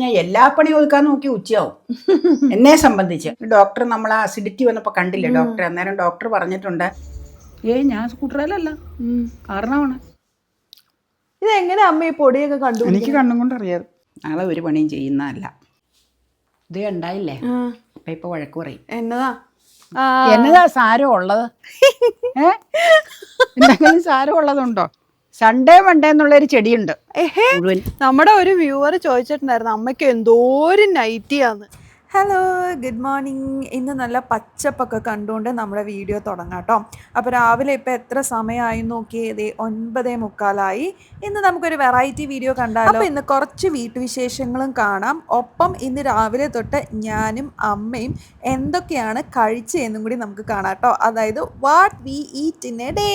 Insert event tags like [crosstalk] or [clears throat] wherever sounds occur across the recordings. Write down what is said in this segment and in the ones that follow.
ഞാൻ എല്ലാ പണി ഒതുക്കാൻ നോക്കി ഉച്ചയാവും. എന്നെ സംബന്ധിച്ച്. ഡോക്ടർ നമ്മൾ അസിഡിറ്റി വന്നപ്പോൾ കണ്ടില്ലേ? ഡോക്ടർ അന്നേരം ഡോക്ടർ പറഞ്ഞിട്ടുണ്ട്. ഏ ഞാൻ സ്കൂട്ടറിലല്ല. കാരണമാണ് ഇതെങ്ങനെ അമ്മ ഈ പൊടിയൊക്കെ കണ്ടു എനിക്ക് കണ്ണും കൊണ്ട് അറിയാം. നാളെ ഒരു പണിയും ചെയ്യുന്നതല്ല. ഇത് ഉണ്ടായില്ലേ അപ്പൊ ഇപ്പൊ വഴക്ക് പറയും. എന്നതാ? എന്നതാ സാരം ഉള്ളത്? [laughs] ഏ? എന്തെങ്കിലും സാരം ഉള്ളതുണ്ടോ? സൺഡേ മൺഡേ എന്നുള്ളൊരു ചെടിയുണ്ട്. ഏഹേ നമ്മുടെ ഒരു വ്യൂവർ ചോദിച്ചിട്ടുണ്ടായിരുന്നു അമ്മയ്ക്ക് എന്തോരം നൈറ്റിയാന്ന് ഹലോ ഗുഡ് മോർണിംഗ് ഇന്ന് നല്ല പച്ചപ്പൊക്കെ കണ്ടുകൊണ്ട് നമ്മുടെ വീഡിയോ തുടങ്ങാം കേട്ടോ. അപ്പോൾ രാവിലെ ഇപ്പോൾ എത്ര സമയമായി നോക്കിയത് ഒൻപതേ മുക്കാലായി. ഇന്ന് നമുക്കൊരു വെറൈറ്റി വീഡിയോ കണ്ടാലോ? അപ്പോൾ ഇന്ന് കുറച്ച് വീട്ടുവിശേഷങ്ങളും കാണാം. ഒപ്പം ഇന്ന് രാവിലെ തൊട്ട് ഞാനും അമ്മയും എന്തൊക്കെയാണ് കഴിച്ചതെന്നും കൂടി നമുക്ക് കാണാം കേട്ടോ. അതായത് what we eat in a day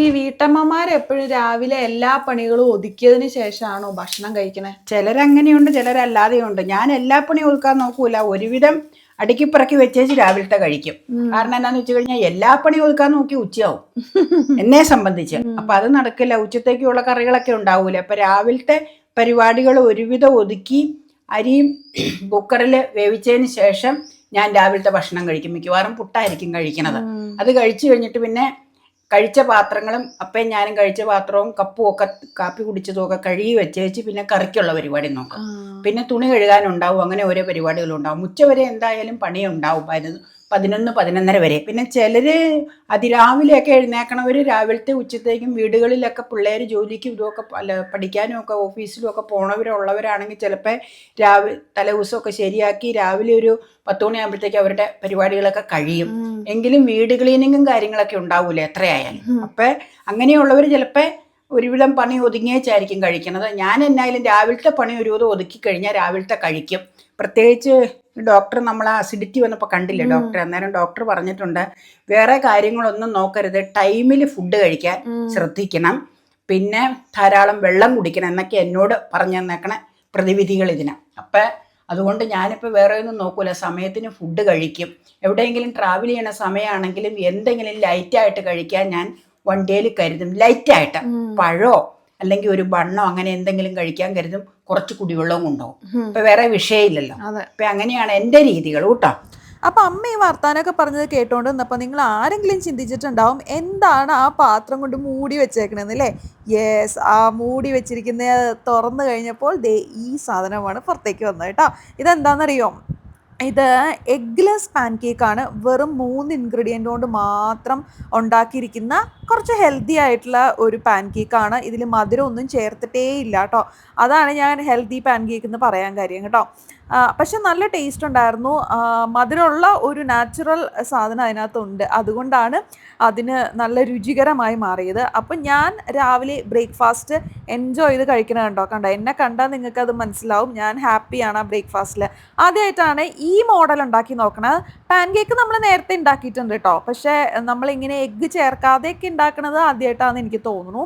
ഈ വീട്ടമ്മമാർ എപ്പോഴും രാവിലെ എല്ലാ പണികളും ഒതുക്കിയതിന് ശേഷമാണോ ഭക്ഷണം കഴിക്കണേ? ചിലരങ്ങനെയുണ്ട് ചിലരല്ലാതെയുണ്ട്. ഞാൻ എല്ലാ പണിയും ഒതുക്കാൻ നോക്കൂല. ഒരുവിധം അടുക്കി പിറക്കി വെച്ചേച്ച് രാവിലത്തെ കഴിക്കും. കാരണം എന്താന്ന് വെച്ച് കഴിഞ്ഞാൽ എല്ലാ പണി ഒതുക്കാൻ നോക്കി ഉച്ചയാവും. [laughs] എന്നെ സംബന്ധിച്ച്. അപ്പൊ അത് നടക്കില്ല. ഉച്ചത്തേക്കുള്ള കറികളൊക്കെ ഉണ്ടാവൂല. അപ്പൊ രാവിലത്തെ പരിപാടികൾ ഒരുവിധം ഒതുക്കി അരിയും [clears throat] കുക്കറിൽ വേവിച്ചതിന് ശേഷം ഞാൻ രാവിലത്തെ ഭക്ഷണം കഴിക്കും. മിക്കവാറും പുട്ടായിരിക്കും കഴിക്കണത്. അത് കഴിച്ചു കഴിഞ്ഞിട്ട് പിന്നെ കഴിച്ച പാത്രങ്ങളും അപ്പയും ഞാനും കഴിച്ച പാത്രവും കപ്പും ഒക്കെ കാപ്പി കുടിച്ചതും ഒക്കെ കഴുകി വെച്ചേച്ച് പിന്നെ കറിക്കുള്ള പരിപാടി നോക്കാം. പിന്നെ തുണി കഴുകാനുണ്ടാവും അങ്ങനെ ഓരോ പരിപാടികളും ഉണ്ടാവും ഉച്ച വരെ എന്തായാലും പണിയുണ്ടാവും. പതിനൊന്ന് പതിനൊന്ന് പതിനൊന്നര വരെ. പിന്നെ ചിലർ അതിരാവിലെയൊക്കെ എഴുന്നേക്കണവർ രാവിലത്തെ ഉച്ചത്തേക്കും വീടുകളിലൊക്കെ പിള്ളേർ ജോലിക്കും ഇതുമൊക്കെ അല്ല പഠിക്കാനും ഒക്കെ ഓഫീസിലും ഒക്കെ പോണവരുള്ളവരാണെങ്കിൽ ചിലപ്പോൾ രാവിലെ തലേദിവസമൊക്കെ ശരിയാക്കി രാവിലെ ഒരു പത്ത് മണിയാകുമ്പോഴത്തേക്ക് അവരുടെ പരിപാടികളൊക്കെ കഴിയും. എങ്കിലും വീട് ക്ലീനിങ്ങും കാര്യങ്ങളൊക്കെ ഉണ്ടാവൂലേ എത്രയായാലും. അപ്പം അങ്ങനെയുള്ളവർ ചിലപ്പോൾ ഒരുവിധം പണി ഒതുങ്ങിയേച്ചായിരിക്കും കഴിക്കുന്നത് ഞാൻ എന്നായാലും രാവിലത്തെ പണി ഒരുവിധം ഒതുക്കി കഴിഞ്ഞാൽ രാവിലത്തെ കഴിക്കും. പ്രത്യേകിച്ച് ഡോക്ടർ നമ്മൾ അസിഡിറ്റി വന്നപ്പോൾ കണ്ടില്ല ഡോക്ടർ അന്നേരം ഡോക്ടർ പറഞ്ഞിട്ടുണ്ട് വേറെ കാര്യങ്ങളൊന്നും നോക്കരുത്. ടൈമിൽ ഫുഡ് കഴിക്കാൻ ശ്രദ്ധിക്കണം. പിന്നെ ധാരാളം വെള്ളം കുടിക്കണം എന്നൊക്കെ എന്നോട് പറഞ്ഞു തന്നേക്കണ പ്രതിവിധികൾ ഇതിന്. അപ്പം അതുകൊണ്ട് ഞാനിപ്പോൾ വേറെ ഒന്നും നോക്കൂല. സമയത്തിന് ഫുഡ് കഴിക്കും. എവിടെയെങ്കിലും ട്രാവൽ ചെയ്യണ സമയമാണെങ്കിലും എന്തെങ്കിലും ലൈറ്റായിട്ട് കഴിക്കാൻ ഞാൻ വണ്ടിയിൽ കരുതും. ലൈറ്റായിട്ട് പഴമോ അല്ലെങ്കിൽ ഒരു ബണ്ണോ അങ്ങനെ എന്തെങ്കിലും കഴിക്കാൻ കരുതും. കുറച്ച് കുടിവെള്ളവും കൊണ്ടുപോകും. ഇപ്പൊ വേറെ വിഷയമില്ലല്ലോ. ഇപ്പൊ അപ്പൊ അങ്ങനെയാണ് എന്റെ രീതികൾ കേട്ടോ. അപ്പൊ അമ്മ ഈ വർത്താനൊക്കെ പറഞ്ഞത് കേട്ടോണ്ട് നിന്നപ്പോ നിങ്ങൾ ആരെങ്കിലും ചിന്തിച്ചിട്ടുണ്ടാവും എന്താണ് ആ പാത്രം കൊണ്ട് മൂടി വെച്ചേക്കണെന്ന് അല്ലേ യെസ് ആ മൂടി വെച്ചിരിക്കുന്ന തുറന്നു കഴിഞ്ഞപ്പോൾ ദേ ഈ സാധനമാണ് പുറത്തേക്ക് വന്നത് കേട്ടോ. ഇതെന്താണെന്നറിയോ ഇത് എഗ്ലെസ് പാൻ കേക്കാണ് വെറും മൂന്ന് ഇൻഗ്രീഡിയന്റ് കൊണ്ട് മാത്രം ഉണ്ടാക്കിയിരിക്കുന്ന കുറച്ച് ഹെൽത്തി ആയിട്ടുള്ള ഒരു പാൻ കേക്കാണ് ഇതിൽ മധുരം ഒന്നും ചേർത്തിട്ടേ ഇല്ല കേട്ടോ അതാണ് ഞാൻ ഹെൽത്തി പാൻ കേക്ക് എന്ന് പറയാൻ കാര്യം കേട്ടോ. പക്ഷെ നല്ല ടേസ്റ്റ് ഉണ്ടായിരുന്നു. മധുരമുള്ള ഒരു നാച്ചുറൽ സാധനം അതിനകത്തുണ്ട്. അതുകൊണ്ടാണ് അതിന് നല്ല രുചികരമായി മാറിയത്. അപ്പം ഞാൻ രാവിലെ ബ്രേക്ക്ഫാസ്റ്റ് എൻജോയ് ചെയ്ത് കഴിക്കണ കണ്ടോ കണ്ടോ? എന്നെ കണ്ടാൽ നിങ്ങൾക്ക് അത് മനസ്സിലാവും. ഞാൻ ഹാപ്പിയാണ് ആ ബ്രേക്ക്ഫാസ്റ്റിൽ ആദ്യമായിട്ടാണ് ഈ മോഡൽ ഉണ്ടാക്കി നോക്കണത്. പാൻ കേക്ക് നമ്മൾ നേരത്തെ ഉണ്ടാക്കിയിട്ടുണ്ട് കേട്ടോ പക്ഷേ നമ്മളിങ്ങനെ എഗ്ഗ് ചേർക്കാതെയൊക്കെ ഉണ്ടാക്കണത് ആദ്യമായിട്ടാണെന്ന് എനിക്ക് തോന്നുന്നു.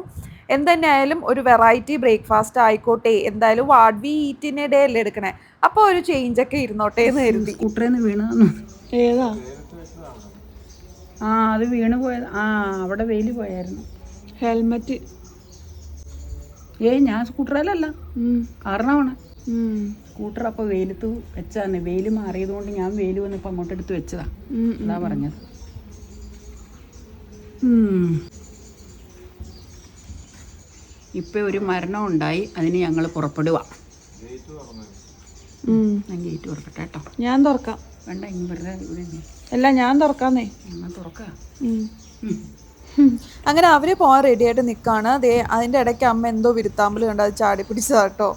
എന്തെന്നായാലും ഒരു വെറൈറ്റി ബ്രേക്ക്ഫാസ്റ്റ് ആയിക്കോട്ടെ എന്തായാലും വാട്ട് വി ഈറ്റിനെ ഡേ അല്ലേ എടുക്കണേ. അപ്പോൾ ഒരു ചേഞ്ച് ഒക്കെ ഇരുന്നോട്ടെ എന്ന് കരുതി. വീണതെന്ന് ഏതാ? ആ അത് വീണ് പോയത്. ആ അവിടെ വെയിൽ പോയായിരുന്നു. ഹെൽമെറ്റ്. ഏ ഞാൻ സ്കൂട്ടറിലല്ല. കാരണമാണ് സ്കൂട്ടർ അപ്പോൾ വെയിലത്ത് വെച്ചതാണ് വെയിൽ മാറിയത് കൊണ്ട് ഞാൻ വെയിൽ വന്നപ്പോൾ അങ്ങോട്ട് എടുത്ത് വെച്ചതാ. അതാ പറഞ്ഞത്. ഇപ്പൊ ഒരു മരണം ഉണ്ടായി അതിന് ഞങ്ങൾ പുറപ്പെടുക ഞാൻ ഗേറ്റ് തുറക്കട്ടെ കേട്ടോ. ഞാൻ തുറക്കാം. വേണ്ട ഇനി വെറുതെ ഇവിടെ. അല്ല ഞാൻ തുറക്കാന്നേ. എന്നാ തുറക്കാം? അങ്ങനെ അവർ പോകാൻ റെഡി ആയിട്ട് നിൽക്കുകയാണ് ദേ അതിന്റെ ഇടയ്ക്ക് അമ്മ എന്തോ വിരുത്താമ്പൽ കണ്ട് അത് ചാടി പിടിച്ചതാട്ടോ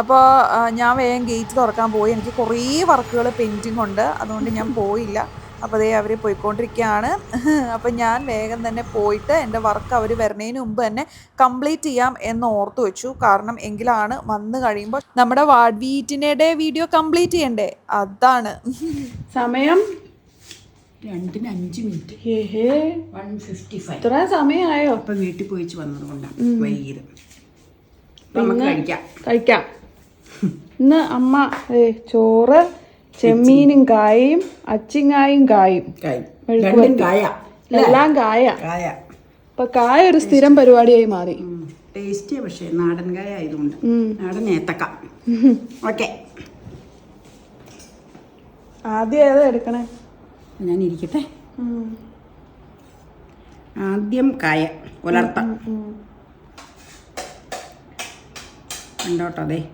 അപ്പോൾ ഞാൻ വേഗം ഗേറ്റ് തുറക്കാൻ പോയി. എനിക്ക് കുറേ വർക്കുകൾ പെയിന്റിംഗ് ഉണ്ട്. അതുകൊണ്ട് ഞാൻ പോയില്ല. അപ്പോൾ അതേ അവർ പോയിക്കൊണ്ടിരിക്കുകയാണ് അപ്പോൾ ഞാൻ വേഗം തന്നെ പോയിട്ട് എന്റെ വർക്ക് അവർ വരുന്നതിന് മുമ്പ് തന്നെ കംപ്ലീറ്റ് ചെയ്യാം എന്ന് ഓർത്ത് വെച്ചു. കാരണം എങ്കിലാണ് വന്ന് കഴിയുമ്പോൾ നമ്മുടെ വാർഡ് വീറ്റിനെ വീഡിയോ കംപ്ലീറ്റ് ചെയ്യണ്ടേ? അതാണ്. സമയം രണ്ടിന് അഞ്ച് മിനിറ്റ്. ഹേ വൺ ഫിഫ്റ്റി ഫൈവ് ഇത്ര സമയമായോ? അപ്പം വീട്ടിൽ പോയിച്ച് വന്നത് കൊണ്ടാണ്. വൈകിയത്. നമുക്ക് കഴിക്കാം. കഴിക്കാം. ഇന്ന് അമ്മ ചോറ് ചെമ്മീനും കായയും അച്ചിങ്ങായും കായും. കായ്. രണ്ടും കായ. എല്ലാം കായ. കായ. ഇപ്പൊ കായ ഒരു സ്ഥിരം പരിപാടിയായി മാറി. ടേസ്റ്റിയാ പക്ഷേ നാടൻ കായ ആയതുകൊണ്ട്. നാടൻ ഏത്തക്ക. ഓക്കെ. ആദ്യം ഏതാ എടുക്കണേ? ഞാൻ ഇരിക്കട്ടെ. ആദ്യം കായ. ഉലർത്താം കണ്ടോട്ടോ അതെ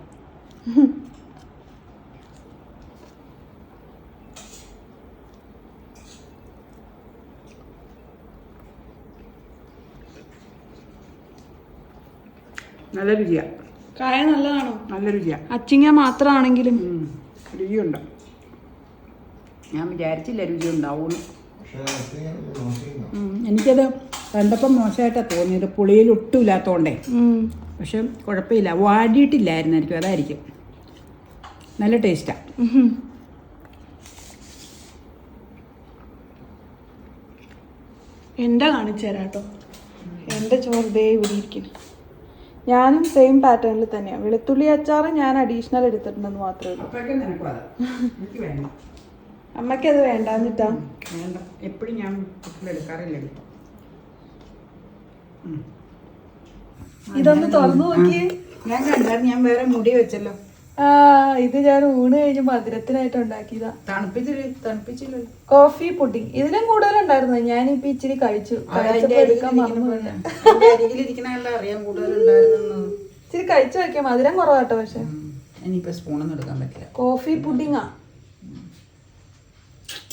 നല്ല രുചിയാ. കായ നല്ലതാണോ? നല്ല രുചിയാ. അച്ചിങ്ങ മാത്രമാണെങ്കിലും രുചിയുണ്ടോ. ഞാൻ വിചാരിച്ചില്ല രുചി ഉണ്ടാവുമെന്ന് ഉം, എനിക്കത് കണ്ടപ്പം മോശമായിട്ടാണ് തോന്നിയത്. പുളിയിൽ ഒട്ടും ഇല്ലാത്തതുകൊണ്ടേ പക്ഷെ കുഴപ്പമില്ല. വാടിയിട്ടില്ലായിരുന്നായിരിക്കും അതായിരിക്കും. നല്ല ടേസ്റ്റാ. എന്താ കാണിച്ചു തരാം കേട്ടോ എന്റെ ചോറ് ദേ ഇവിടെ ഇരിക്കുന്നു. ഞാനും സെയിം പാറ്റേണിൽ തന്നെയാണ് വെളുത്തുള്ളി അച്ചാർ ഞാൻ അഡീഷണൽ എടുത്തിട്ടുണ്ടെന്ന് മാത്രമേ ഉള്ളൂ. വേണ്ടാന്നിട്ടാ അമ്മയ്ക്ക് അത് വേണ്ടാഞ്ഞിട്ടാ വേണ്ട. എപ്പോഴും ഞാൻ എടുക്കാറില്ല ഇതൊന്ന് തുറന്നു നോക്കിയേ. ഞാൻ കണ്ടായിരുന്നു. ഞാൻ വേറെ മുടി വെച്ചല്ലോ. ഇത് ഞാൻ ഊണ് കഴിഞ്ഞ് മധുരത്തിനായിട്ട് ഉണ്ടാക്കിയതാ. തണുപ്പിച്ചില്ല? തണുപ്പിച്ചില്ല? കോഫി പുഡിംഗ് ഇതിലും കൂടുതലുണ്ടായിരുന്നു. ഞാനിപ്പോ ഇച്ചിരി കഴിച്ചു. ഇച്ചിരി കഴിച്ചു വെക്കാം മധുരം കുറവാട്ടോ പക്ഷെ. ഇനിയിപ്പോ സ്പൂണൊന്നും എടുക്കാൻ പറ്റില്ല. കോഫി പുഡിങ്ങാ.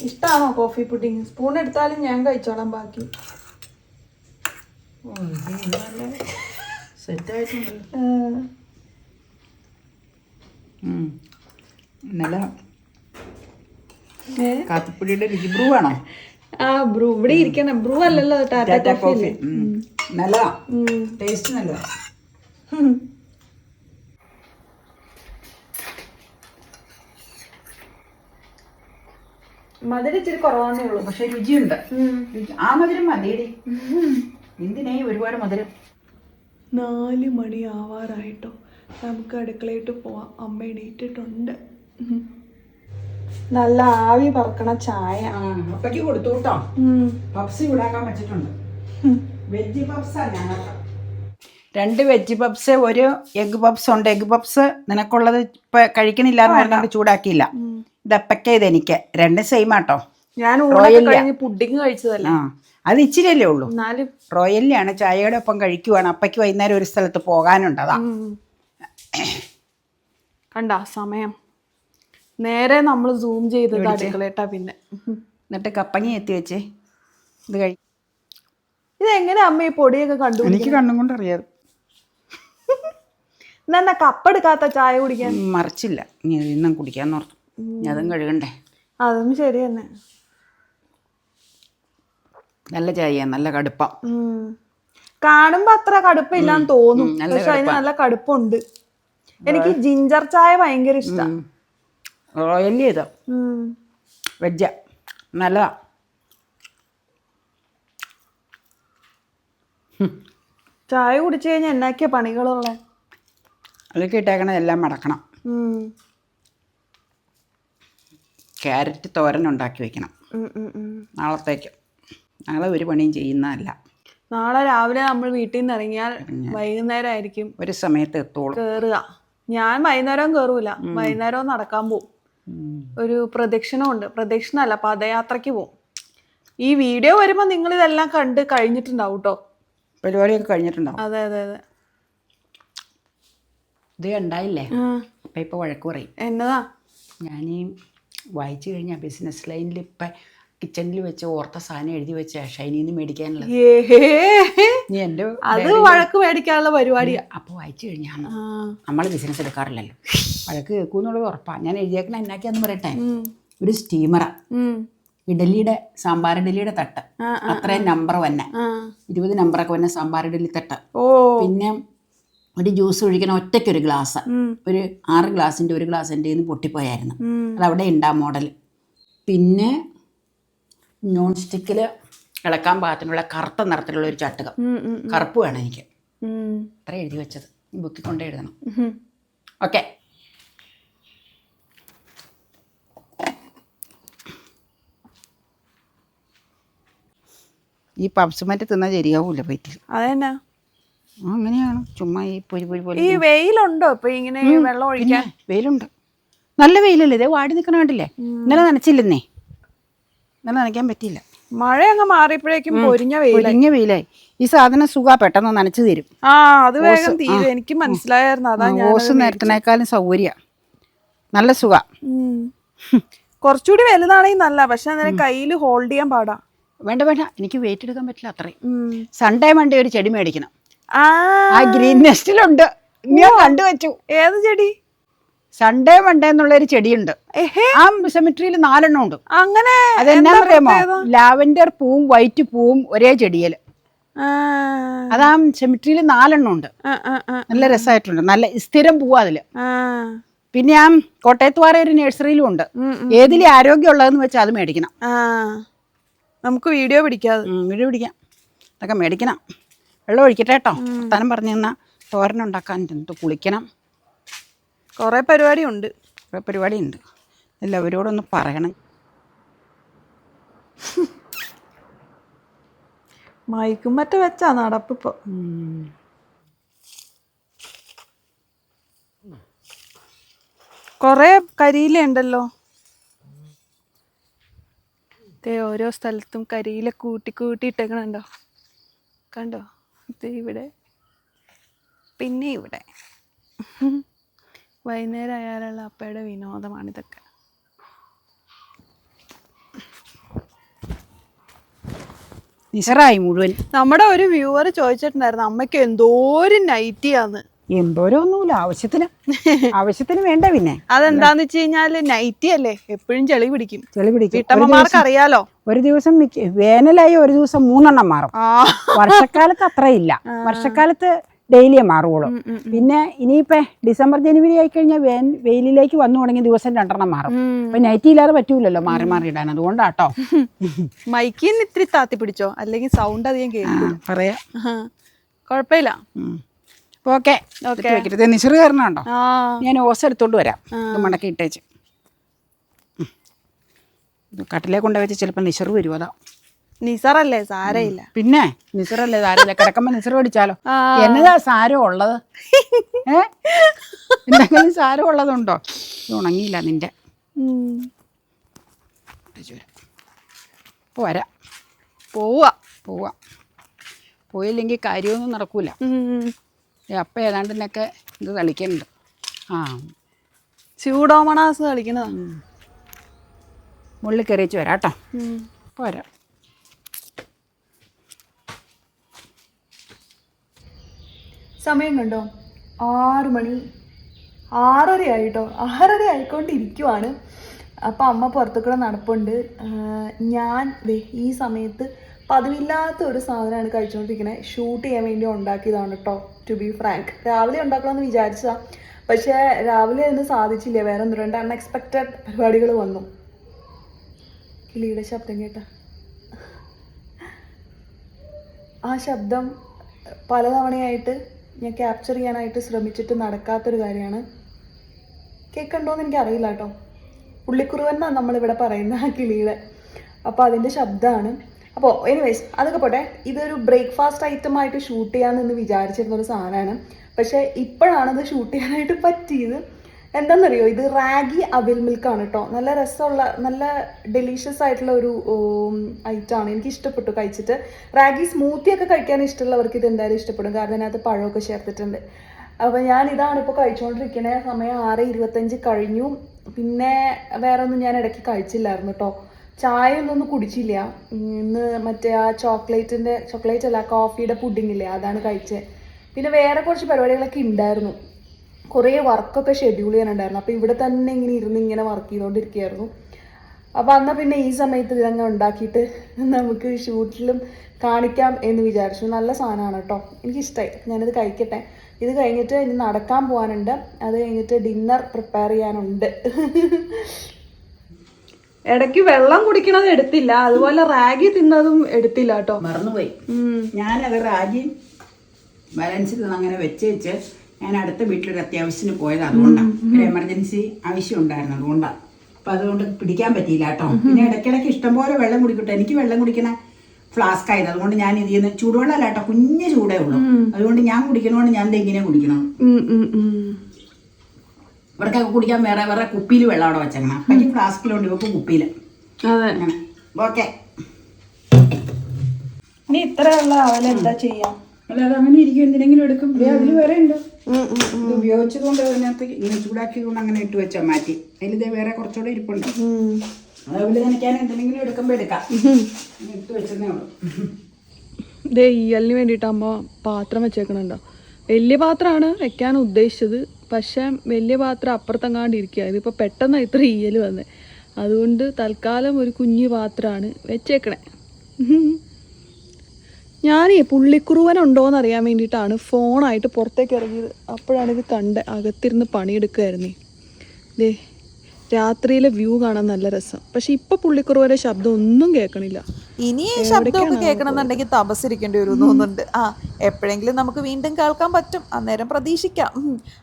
ഇഷ്ടാണോ കോഫി പുഡിങ്? സ്പൂൺ എടുത്താലും ഞാൻ കഴിച്ചോളാം ബാക്കി. സെറ്റായിട്ടുണ്ട്. ആ, ഇന്നലെ? കാപ്പിപ്പൊടിയുടെ രുചി ബ്രൂ ആണോ? ആ ബ്രൂ. ഇവിടെ ഇരിക്കണം ബ്രൂ അല്ലല്ലോ ടാറ്റ കോഫി. നല്ലതാ ടേസ്റ്റ് നല്ലതാ. മധുരം ഇച്ചിരി കുറവാന്നേ ഉള്ളൂ പക്ഷെ രുചിയുണ്ട്. ആ മധുരം മതിയടി. എന്തിനായി ഒരുപാട് മധുരം? നാല് മണി ആവാറായിട്ടോ. നമുക്ക് അടുക്കളയിട്ട് പോവാം. അമ്മ എണീറ്റിട്ടുണ്ട്. നല്ല ആവി പറക്കണ ചായ. അപ്പക്ക് അപ്പയ്ക്ക് കൊടുത്തു കേട്ടോ. പപ്സ് വെച്ചിട്ടുണ്ട്. വെജ് പപ്സാ ഞങ്ങൾക്ക് രണ്ട് വെജ് പപ്സ് ഒരു എഗ് പപ്സ് ഉണ്ട്. എഗ് പപ്സ് നിനക്കുള്ളത് ഇപ്പൊ കഴിക്കണില്ല എന്ന് ചൂടാക്കിയില്ല. ഇതപ്പക്ക ഇത് എനിക്ക്. രണ്ട് സെയിം ആട്ടോ. ഞാൻ പുഡിങ് കഴിച്ചതല്ല? അത് ഇച്ചിരിയല്ലേ ഉള്ളൂ. എന്നാലും റോയലിലാണ് ചായയുടെ ഒപ്പം കഴിക്കുവാണ്. അപ്പയ്ക്ക് വൈകുന്നേരം ഒരു സ്ഥലത്ത് പോകാനുണ്ട് അതാ. ഉം. കണ്ട സമയം. നേരെ നമ്മൾ സൂം ചെയ്തത് അടുക്കളേട്ടാ പിന്നെ. എന്നിട്ട് കപ്പങ്ങി എത്തി വെച്ചേ. ഇത് കഴി ഇതെങ്ങനെ അമ്മ ഈ പൊടിയൊക്കെ കണ്ടു എനിക്ക് കണ്ണും കൊണ്ട് അറിയാം. എന്നാ കപ്പെടുക്കാത്ത ചായ കുടിക്കാൻ? മറിച്ചില്ല. ഇനി ഇന്നും കുടിക്കാന്ന് ഓർത്തു. അതും കഴുകണ്ടേ. അതും ശരി തന്നെ. നല്ല ചായ നല്ല കടുപ്പം. കാണുമ്പോ അത്ര കടുപ്പില്ലാന്ന് തോന്നും. പക്ഷെ അതിന് നല്ല കടുപ്പുണ്ട്. എനിക്ക് ജിഞ്ചർ ചായ ഭയങ്കര ഇഷ്ടം. റോയലി ചെയ്തോ? വെജ നല്ലതാ. ചായ കുടിച്ചു കഴിഞ്ഞാൽ എന്നാക്കിയ പണികളുള്ള? അതൊക്കെ ഇട്ടേക്കണത് എല്ലാം മടക്കണം. ക്യാരറ്റ് തോരൻ ഉണ്ടാക്കി വെക്കണം. നാളത്തേക്ക്. നാളെ ഒരു പണിയും ചെയ്യുന്നതല്ല. നാളെ രാവിലെ നമ്മൾ വീട്ടിൽ നിന്ന് ഇറങ്ങിയാൽ വൈകുന്നേരമായിരിക്കും ഒരു സമയത്ത് എത്തോളും. കേറുക. ഞാൻ വൈകുന്നേരം കേറൂല. വൈകുന്നേരം നടക്കാൻ പോവും. ഒരു പ്രദക്ഷിണമുണ്ട്. പ്രദക്ഷിണ അല്ല പദയാത്രയ്ക്ക് പോവും. ഈ വീഡിയോ വരുമ്പോൾ നിങ്ങൾ ഇതെല്ലാം കണ്ട് കഴിഞ്ഞിട്ടുണ്ടാവും കേട്ടോ പരിപാടിയൊക്കെ കഴിഞ്ഞിട്ടുണ്ടാവും. അതെ അതെ അതെ. ഇത് ഉണ്ടായില്ലേ അപ്പം ഇപ്പോൾ വഴക്ക് പറയും. എന്നതാ? ഞാൻ വായിച്ചു കഴിഞ്ഞാൽ ബിസിനസ് ലൈനിൽ ഇപ്പം കിച്ചണിൽ വെച്ച് ഓർത്ത സാധനം എഴുതി വെച്ച ഷൈനിന്ന് നീ എന്റെ അത് വഴക്ക് മേടിക്കാനുള്ള പരിപാടി. അപ്പോൾ വായിച്ചു കഴിഞ്ഞാൽ നമ്മൾ ബിസിനസ് എടുക്കാറില്ലല്ലോ. വഴക്ക് കേൾക്കുമെന്നുള്ളത് ഉറപ്പാണ് ഞാൻ എഴുതിയേക്കണ എന്നാക്കിയാന്ന് പറയട്ടെ. ഒരു സ്റ്റീമറ ഇഡലിയുടെ സാമ്പാർ ഇഡലിയുടെ തട്ട്. അത്രയും നമ്പർ വന്നെ. ഇരുപത് നമ്പറൊക്കെ വന്ന സാമ്പാർ ഇഡലി തട്ട്. ഓ. പിന്നെ ഒരു ജ്യൂസ് ഒഴിക്കണ ഒറ്റയ്ക്കൊരു ഗ്ലാസ് ഒരു ആറ് ഗ്ലാസിന്റെ ഒരു ഗ്ലാസിന്റെ പൊട്ടിപ്പോയായിരുന്നു. അത് അതവിടെ ഉണ്ടാ മോഡൽ പിന്നെ നോൺ സ്റ്റിക്കിൽ ഇളക്കാൻ പാകത്തിനുള്ള കറുത്ത നിറത്തിലുള്ള ഒരു ചട്ടുകം. കറുപ്പ് വേണം എനിക്ക്. അത്ര എഴുതി വെച്ചത്. ബുക്കിൽ കൊണ്ടേ എഴുതണം. ഓക്കെ. ഈ പപ്സ് മറ്റ് തിന്നാൽ ശരിയാവൂല പറ്റി അതെന്നാ? അങ്ങനെയാണ്. ചുമ്മാ ഈ പൊരി പൊരി പോലെ ഈ വെയിലുണ്ടോ? ഇപ്പൊ ഇങ്ങനെ വെള്ളം ഒഴിക്കാൻ? വെയിലുണ്ട്. നല്ല വെയിലല്ലേ? ഇതേ വാടി നിൽക്കണ കണ്ടില്ലേ? ഇന്നലെ നനച്ചില്ലെന്നേ. ഇന്നലെ നനയ്ക്കാൻ പറ്റിയില്ല. മഴ അങ്ങ് മാറിയപ്പോഴേക്കും പൊരിഞ്ഞ വെയിൽ പൊരിഞ്ഞ വെയിലായി. ഈ സാധനം സുഖ പെട്ടെന്ന് നനച്ചു തരും. ആ അത് വേഗം തീരും. എനിക്ക് മനസ്സിലായിരുന്നു അതാ ഞാൻ ഓസ് നേരത്തിനേക്കാളും സൗകര്യ. നല്ല സുഖ. കുറച്ചുകൂടി വലുതാണെങ്കിൽ നല്ല പക്ഷെ അന്നേരം കയ്യിൽ ഹോൾഡ് ചെയ്യാൻ പാടാ. വേണ്ട വേണ്ട. എനിക്ക് വെയിറ്റ് എടുക്കാൻ പറ്റില്ല അത്രയും. സൺഡേ മൺഡേ ഒരു ചെടി മേടിക്കണം. ആ. ഗ്രീൻ നെസ്റ്റിലുണ്ട്. ഞാൻ കണ്ടുവച്ചു ഏത് ചെടി? സൺഡേ മൺഡേ എന്നുള്ള ഒരു ചെടിയുണ്ട് ആ സെമിട്രിയിൽ നാലെണ്ണം ഉണ്ട്. അങ്ങനെ അതെന്നാന്നറിയാമോ ലാവൻഡർ പൂവും വൈറ്റ് പൂവും ഒരേ ചെടിയിൽ ആ, അതാ സെമിട്രിയിൽ നാലെണ്ണം ഉണ്ട്. ആ, ആ, ആ, നല്ല രസമായിട്ടുണ്ട് നല്ല സ്ഥിരം പൂവാ അതിൽ. ആ. പിന്നെ ആ കോട്ടയത്തുവാറ ഒരു നഴ്സറിയിലും ഉണ്ട്. ഏതിലെ ആരോഗ്യം ഉള്ളതെന്ന് വെച്ചാൽ അത് മേടിക്കണം. ആ. നമുക്ക് വീഡിയോ പിടിക്കാതെ. വീഡിയോ പിടിക്കാം. അതൊക്കെ മേടിക്കണം. വെള്ളം ഒഴിക്കട്ടെ കേട്ടോ. വർത്താനം പറഞ്ഞു തന്നാൽ തോരനുണ്ടാക്കാൻ എന്ത് കുളിക്കണം. കൊറേ പരിപാടി ഉണ്ട് കുറേ പരിപാടിയുണ്ട്. എല്ലാവരോടൊന്ന് പറയണം. മയക്കും മറ്റ വെച്ചാ നടപ്പിപ്പോ. കൊറേ കരിയില ഉണ്ടല്ലോ. ഓരോ സ്ഥലത്തും കരിയില കൂട്ടി കൂട്ടി ഇട്ടേക്കണുണ്ടോ? കണ്ടോ? ഇത് ഇവിടെ. പിന്നെ ഇവിടെ. വൈകുന്നേരം ആയാലുള്ള അപ്പയുടെ വിനോദമാണിതൊക്കെ നിസറായി മുഴുവൻ. നമ്മുടെ ഒരു വ്യൂവർ ചോദിച്ചിട്ടുണ്ടായിരുന്നു അമ്മയ്ക്ക് എന്തോരം നൈറ്റിയാന്ന് എന്തോരൊന്നുമില്ല ആവശ്യത്തിന്. [laughs] ആവശ്യത്തിന് വേണ്ട പിന്നെ. അതെന്താന്ന് വെച്ച് കഴിഞ്ഞാൽ നൈറ്റി അല്ലേ? എപ്പോഴും ചെളി പിടിക്കും. ചെളി പിടിക്കും. വീട്ടമ്മമാർക്ക് അറിയാലോ? ഒരു ദിവസം വേനലായി ഒരു ദിവസം മൂന്നെണ്ണം മാറും. വർഷക്കാലത്ത് അത്രയില്ല. വർഷക്കാലത്ത് ഡെയിലിയേ മാറുകയുള്ളു പിന്നെ ഇനിയിപ്പോ ഡിസംബർ ജനുവരി ആയി കഴിഞ്ഞാൽ വെയിലിലേക്ക് വന്നു തുടങ്ങിയ ദിവസം രണ്ടെണ്ണം മാറും. അപ്പൊ നൈറ്റി ഇല്ലാതെ പറ്റൂലല്ലോ മാറി മാറി ഇടാൻ. അതുകൊണ്ടാട്ടോ. [laughs] മൈക്കിന്ന് ഇത്തിരി താത്തി പിടിച്ചോ? അല്ലെങ്കിൽ സൗണ്ട് അധികം കേൾക്കും പറയാ. കുഴപ്പമില്ല ഓക്കെ. വെക്കരുത്. കാരണമുണ്ടോ ഞാൻ ഓസ് എടുത്തോണ്ട് വരാം. ഇത് മടക്കി ഇട്ടേച്ച്. കട്ടിലേ കൊണ്ട് വെച്ച് ചിലപ്പോൾ നിശറു വരുമോ അതാ. നിസറല്ലേ സാരയില്ല. പിന്നെ? നിസറല്ലേ സാരയില്ല. കിടക്കുമ്പോ നിസർ പഠിച്ചാലോ. എന്നതാ സാരം ഉള്ളത്? [laughs] ഏ? എന്തെങ്കിലും സാരം ഉള്ളതുണ്ടോ? ഉണങ്ങിയില്ല നിന്റെ. വരാ. പോവ. പോവാ. പോയില്ലെങ്കിൽ കാര്യമൊന്നും നടക്കൂല. അപ്പ ഏതാണ്ട് ഏതാണ്ടിനൊക്കെ ഇത് തളിക്കുന്നുണ്ട്. ആ. ചൂടോമണാസ് കളിക്കണതാ മുള്ളിൽ കയറിച്ച് വരാം കേട്ടോ. പോരാ സമയം കണ്ടോ ആറു മണി. ആറര ആയിട്ടോ ആറര ആയിക്കൊണ്ടിരിക്കുവാണ് അപ്പോൾ അമ്മ പുറത്തുകൂടെ നടപ്പുണ്ട്. ഞാൻ ഈ സമയത്ത് പതിവില്ലാത്ത ഒരു സാധനമാണ് കഴിച്ചുകൊണ്ടിരിക്കുന്നത് ഷൂട്ട് ചെയ്യാൻ വേണ്ടി ഉണ്ടാക്കിയതാണ് കേട്ടോ ടു ബി ഫ്രാങ്ക് രാവിലെ ഉണ്ടാക്കണമെന്ന് വിചാരിച്ചതാണ് പക്ഷേ രാവിലെ അതിന് സാധിച്ചില്ല. വേറെ ഒന്ന് രണ്ട് അൺഎക്സ്പെക്റ്റഡ് പരിപാടികൾ വന്നു. കിളിയുടെ ശബ്ദം കേട്ട. ആ ശബ്ദം പലതവണയായിട്ട് ഞാൻ ക്യാപ്ചർ ചെയ്യാനായിട്ട് ശ്രമിച്ചിട്ട് നടക്കാത്തൊരു കാര്യമാണ്. കേൾക്കണ്ടോന്ന് എനിക്ക് അറിയില്ല കേട്ടോ. പുള്ളിക്കുറുവൻ എന്നാണ് നമ്മളിവിടെ പറയുന്ന ആ കിളിയുടെ. അപ്പോൾ അതിന്റെ ശബ്ദമാണ്. അപ്പോൾ എനിവേസ് അതൊക്കെ പോട്ടെ. ഇതൊരു ബ്രേക്ക്ഫാസ്റ്റ് ഐറ്റം ആയിട്ട് ഷൂട്ട് ചെയ്യാമെന്ന് വിചാരിച്ചിരുന്ന ഒരു സാധനമാണ്. പക്ഷേ ഇപ്പോഴാണ് ഷൂട്ട് ചെയ്യാനായിട്ട് പറ്റിയത്. എന്താണെന്നറിയോ ഇത് റാഗി അവിൽ മിൽക്കാണ് കേട്ടോ നല്ല രസമുള്ള നല്ല ഡെലീഷ്യസ് ആയിട്ടുള്ള ഒരു ഐറ്റമാണ് എനിക്ക് ഇഷ്ടപ്പെട്ടു കഴിച്ചിട്ട്. റാഗി സ്മൂത്തി ഒക്കെ കഴിക്കാൻ ഇഷ്ടമുള്ളവർക്ക് ഇത് എന്തായാലും ഇഷ്ടപ്പെടും. കാരണം അതിനകത്ത് പഴമൊക്കെ ചേർത്തിട്ടുണ്ട്. അപ്പോൾ ഞാൻ ഇതാണ് ഇപ്പോൾ കഴിച്ചുകൊണ്ടിരിക്കുന്നത് സമയം ആറ് ഇരുപത്തഞ്ച് കഴിഞ്ഞു. പിന്നെ വേറെ ഒന്നും ഞാൻ ഇടയ്ക്ക് കഴിച്ചില്ലായിരുന്നു കേട്ടോ ചായ ഒന്നും കുടിച്ചില്ല. ഇന്ന് മറ്റേ ആ ചോക്ലേറ്റിന്റെ ചോക്ലേറ്റ് അല്ല കോഫിയുടെ പുഡിംഗ് ഇല്ലേ അതാണ് കഴിച്ചത് പിന്നെ വേറെ കുറച്ച് പരിപാടികളൊക്കെ ഉണ്ടായിരുന്നു. കുറേ വർക്കൊക്കെ ഷെഡ്യൂൾ ചെയ്യാനുണ്ടായിരുന്നു. അപ്പോൾ ഇവിടെ തന്നെ ഇങ്ങനെ ഇരുന്ന് ഇങ്ങനെ വർക്ക് ചെയ്തുകൊണ്ടിരിക്കുകയായിരുന്നു അപ്പോൾ അന്ന് പിന്നെ ഈ സമയത്ത് ഇതങ്ങ് ഉണ്ടാക്കിയിട്ട് നമുക്ക് ഷൂട്ടിലും കാണിക്കാം എന്ന് വിചാരിച്ചു. നല്ല സാധനമാണ് കേട്ടോ. എനിക്കിഷ്ടമായി ഞാനിത് കഴിക്കട്ടെ. ഇത് കഴിഞ്ഞിട്ട് ഇനി നടക്കാൻ പോകാനുണ്ട് അത് കഴിഞ്ഞിട്ട് ഡിന്നർ പ്രിപ്പയർ ചെയ്യാനുണ്ട്. ഇടയ്ക്ക് വെള്ളം കുടിക്കണത് എടുത്തില്ല. അതുപോലെ റാഗി തിന്നതും എടുത്തില്ല കേട്ടോ. മറന്നുപോയി. ഞാനത് റാഗി ബാലൻസ് അങ്ങനെ വെച്ച് വെച്ച് ഞാൻ അടുത്ത വീട്ടിലൊരു അത്യാവശ്യത്തിന് പോയത് അതുകൊണ്ടാണ് ഒരു എമർജൻസി ആവശ്യം ഉണ്ടായിരുന്നു അതുകൊണ്ടാണ് അപ്പം അതുകൊണ്ട് പിടിക്കാൻ പറ്റിയില്ല കേട്ടോ. പിന്നെ ഇടയ്ക്കിടയ്ക്ക് ഇഷ്ടംപോലെ വെള്ളം കുടിക്കട്ടെ. എനിക്ക് വെള്ളം കുടിക്കണ ഫ്ലാസ്ക് ആയത്. അതുകൊണ്ട് ഞാൻ ഇതിൽ നിന്ന് ചൂടുവെള്ളമല്ല കേട്ടോ കുഞ്ഞ് ചൂടേ ഉള്ളൂ. അതുകൊണ്ട് ഞാൻ കുടിക്കണോണ്ട് ഞാൻ ദേ ഇങ്ങനെ കുടിക്കണം. ഇവർക്കൊക്കെ കുടിക്കാൻ വേറെ വേറെ കുപ്പിയിൽ വെള്ളം അവിടെ വെച്ചേക്കണം. അപ്പം ഫ്ലാസ്കിലുണ്ട് ഇവർക്ക് കുപ്പിയിൽ അങ്ങനെ. ഓക്കെ. ഇനി ഇത്ര ഉള്ള അവലെന്താ ചെയ്യാം? അല്ലാതെ അങ്ങനെ ഇരിക്കും എന്തിനെങ്കിലും എടുക്കും. അതിൽ വേറെ ഉണ്ട്. ഇത് ഉപയോഗിച്ചതുകൊണ്ട് അതിനകത്ത് ഇങ്ങനെ ചൂടാക്കിയതുകൊണ്ട് അങ്ങനെ ഇട്ട് വെച്ചാൽ മാറ്റി. അതിൽ ഇതേ വേറെ കുറച്ചുകൂടെ ഇരിപ്പുണ്ട്. അതുപോലെ നനയ്ക്കാൻ എന്തെങ്കിലും എടുക്കുമ്പോൾ എടുക്കാം. ഇട്ട് വെച്ചതേ ഉള്ളൂ. ദേ ഈയലിന് വേണ്ടിയിട്ട് അമ്മ പാത്രം വെച്ചേക്കണുണ്ടോ? വലിയ പാത്രമാണ് വെക്കാൻ ഉദ്ദേശിച്ചത്. പക്ഷെ വലിയ പാത്രം അപ്പുറത്തെങ്ങാണ്ട് ഇരിക്കുക. ഇതിപ്പോൾ പെട്ടെന്ന് ഇത്ര ഈയൽ വന്നത് അതുകൊണ്ട് തൽക്കാലം ഒരു കുഞ്ഞു പാത്രമാണ് വെച്ചേക്കണേ. ഞാനേ പുള്ളിക്കുറുവൻ ഉണ്ടോയെന്ന് അറിയാൻ വേണ്ടിയിട്ടാണ് ഫോണായിട്ട് പുറത്തേക്ക് ഇറങ്ങിയത്. അപ്പോഴാണ് ഇത് കണ്ട് അകത്തിരുന്ന് പണിയെടുക്കുമായിരുന്നേ ദേ രാത്രിയിലെ വ്യൂ കാണാൻ നല്ല രസം. പക്ഷെ ഇപ്പോൾ പുള്ളിക്കുറുവന്റെ ശബ്ദം ഒന്നും കേൾക്കണില്ല. ഇനി ഈ ശബ്ദമൊക്കെ കേൾക്കണമെന്നുണ്ടെങ്കിൽ തപസ്സിരിക്കേണ്ടി വരും തോന്നുന്നുണ്ട്. ആ എപ്പോഴെങ്കിലും നമുക്ക് വീണ്ടും കേൾക്കാൻ പറ്റും. അന്നേരം പ്രതീക്ഷിക്കാം.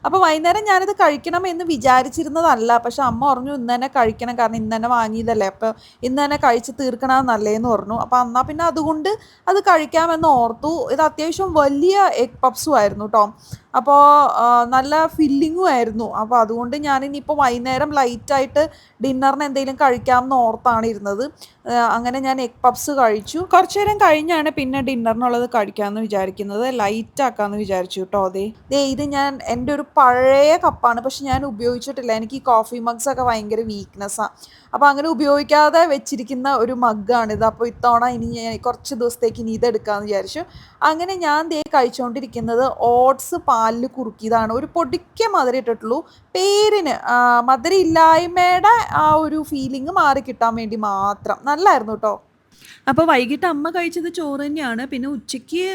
അപ്പോൾ അപ്പൊ വൈകുന്നേരം ഞാനിത് കഴിക്കണം എന്ന് വിചാരിച്ചിരുന്നതല്ല. പക്ഷെ അമ്മ പറഞ്ഞു ഇന്ന് തന്നെ കഴിക്കണം. കാരണം ഇന്ന് തന്നെ വാങ്ങിയതല്ലേ. അപ്പൊ ഇന്ന് തന്നെ കഴിച്ച് തീർക്കണം തീർക്കണമെന്നല്ലേന്ന് പറഞ്ഞു. അപ്പൊ എന്നാ പിന്നെ അതുകൊണ്ട് അത് കഴിക്കാമെന്ന് ഓർത്തു. ഇത് അത്യാവശ്യം വലിയ എഗ് പപ്സും ആയിരുന്നു കേട്ടോ അപ്പോൾ നല്ല ഫില്ലിങ്ങും ആയിരുന്നു. അപ്പോൾ അതുകൊണ്ട് ഞാൻ ഇനിയിപ്പോൾ വൈകുന്നേരം ലൈറ്റായിട്ട് ഡിന്നറിന് എന്തെങ്കിലും കഴിക്കാമെന്ന് ഓർത്താണ് ഇരുന്നത്. അങ്ങനെ ഞാൻ എഗ് പപ്സ് കഴിച്ചു. കുറച്ചു നേരം കഴിഞ്ഞാണ് പിന്നെ ഡിന്നറിനുള്ളത് കഴിക്കാമെന്ന് വിചാരിക്കുന്നത്. ലൈറ്റ് ആക്കാമെന്ന് വിചാരിച്ചു കേട്ടോ അതെ ദേ ഇത് ഞാൻ എന്റെ ഒരു പഴയ കപ്പാണ് പക്ഷെ ഞാൻ ഉപയോഗിച്ചിട്ടില്ല. എനിക്ക് ഈ കോഫി മഗ്സ് ഒക്കെ ഭയങ്കര വീക്ക്നെസ്സാണ് അപ്പോൾ അങ്ങനെ ഉപയോഗിക്കാതെ വെച്ചിരിക്കുന്ന ഒരു മഗ്ഗാണിത് അപ്പോൾ ഇത്തവണ ഇനി ഞാൻ കുറച്ച് ദിവസത്തേക്ക് ഇനി ഇതെടുക്കാമെന്ന് വിചാരിച്ചു. അങ്ങനെ ഞാൻ ദേ കഴിച്ചുകൊണ്ടിരിക്കുന്നത് ഓട്സ് പാലിൽ കുറുക്കിയതാണ്. ഒരു പൊടിക്ക മധുരം ഇട്ടിട്ടുള്ളൂ. പേരിന് മധുര ഇല്ലായ്മയുടെ ആ ഒരു ഫീലിംഗ് മാറി കിട്ടാൻ വേണ്ടി മാത്രം. നല്ലായിരുന്നു കേട്ടോ അപ്പോൾ വൈകിട്ട് അമ്മ കഴിച്ചത് ചോറ് തന്നെയാണ്. പിന്നെ ഉച്ചയ്ക്ക്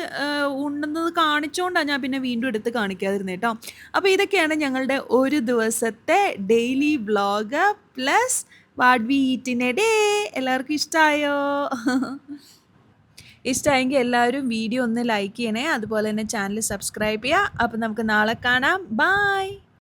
ഉണ്ടെന്നത് കാണിച്ചുകൊണ്ടാണ് ഞാൻ പിന്നെ വീണ്ടും എടുത്ത് കാണിക്കാതിരുന്നത് കേട്ടോ അപ്പോൾ ഇതൊക്കെയാണ് ഞങ്ങളുടെ ഒരു ദിവസത്തെ daily vlog plus what we eat in a day എല്ലാവർക്കും ഇഷ്ടമായോ [laughs] ഇഷ്ടമായെങ്കിൽ എല്ലാവരും വീഡിയോ ഒന്ന് ലൈക്ക് ചെയ്യണേ. അതുപോലെ തന്നെ ചാനൽ സബ്സ്ക്രൈബ് ചെയ്യുക. അപ്പോൾ നമുക്ക് നാളെ കാണാം. ബായ്